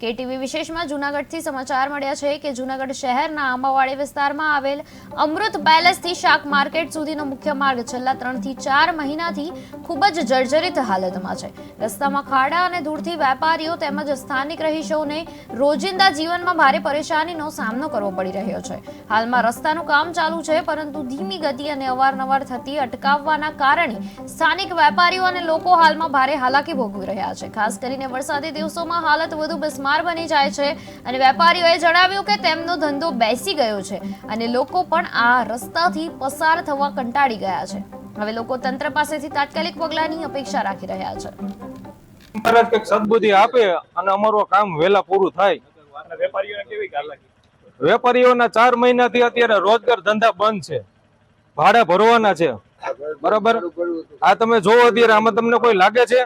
KTV વિશેષમાં જૂનાગઢથી સમાચાર મળ્યા છે કે જૂનાગઢ શહેરના આંબાવાડી વિસ્તારમાં આવેલ અમૃત પેલેસથી શાક માર્કેટ સુધીનો મુખ્ય માર્ગ છેલ્લા ત્રણથી ચાર મહિનાથી ખૂબ જ જર્જરિત હાલતમાં છે. રસ્તામાં ખાડા અને ધૂળથી વેપારીઓ તેમજ સ્થાનિક રહીશોને રોજિંદા જીવનમાં ભારે પરેશાનીનો સામનો કરવો પડી રહ્યો છે. હાલમાં રસ્તાનું કામ ચાલુ છે, પરંતુ ધીમી ગતિ અને અવારનવાર થતી અટકાવવાના કારણે સ્થાનિક વેપારીઓ અને લોકો હાલમાં ભારે હાલાકી ભોગવી રહ્યા છે. ખાસ કરીને વરસાદી દિવસોમાં હાલત વધુ બિસ્માર બની જાય છે અને વેપારીઓએ જણાવ્યું કે તેમનો ધંધો બેસી ગયો છે અને લોકો પણ આ રસ્તાથી પસાર થવા કંટાળી ગયા છે. હવે લોકો તંત્ર પાસેથી તાત્કાલિક પગલાંની અપેક્ષા રાખી રહ્યા છે. મહારાજ કંઈક સદબુદ્ધિ આપે અને અમારું કામ વહેલા પૂરું થાય. અને વેપારીઓને કેવી વેપારીઓના ચાર મહિનાથી અત્યારે રોજગાર ધંધા બંધ છે. ભાડા ભરવાના છે. બરાબર? આ તમે જોવો અત્યારે આમાં તમને કોઈ લાગે છે?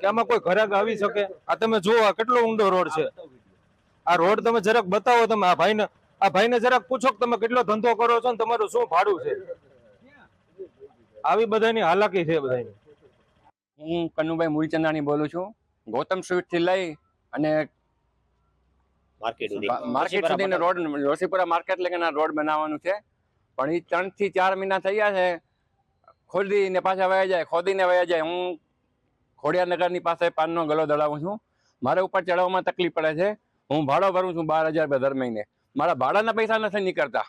કે આમાં કોઈ ઘરાક આવી શકે? આ તમે જુઓ આ કેટલો ઊંડો રોડ છે. આ રોડ તમે જરાક બતાવો તમે આ ભાઈને આ ભાઈને જરાક પૂછો કે તમે કેટલો ધંધો કરો છો ને તમારું શું ભાડું છે? આવી બધાની હાલાકી છે બધાની. હું કનુભાઈ મૂલચંદાણી બોલું છું. ગૌતમ સ્વીટથી લઈ અને માર્કેટ સુધી. માર્કેટ સુધીનો રોડ લોસીપુરા માર્કેટ લગીના રોડ બનાવવાનું છે. પણ એ ત્રણથી ચાર મહિના થઈ ગયા છે. ખોદીને પાછા વયા જાય ખોદીને વયા જાય. હું ખોડિયાનગરની પાસે પાનનો ગલો દળાવું છું. મારે ઉપર ચડાવવામાં તકલીફ પડે છે. હું ભાડો ભરું છું બાર હજાર દર મહિને. મારા ભાડાના પૈસા નથી નીકળતા.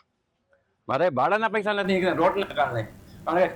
મારે ભાડાના પૈસા નથી નીકળતા. રોડના કારણે. કે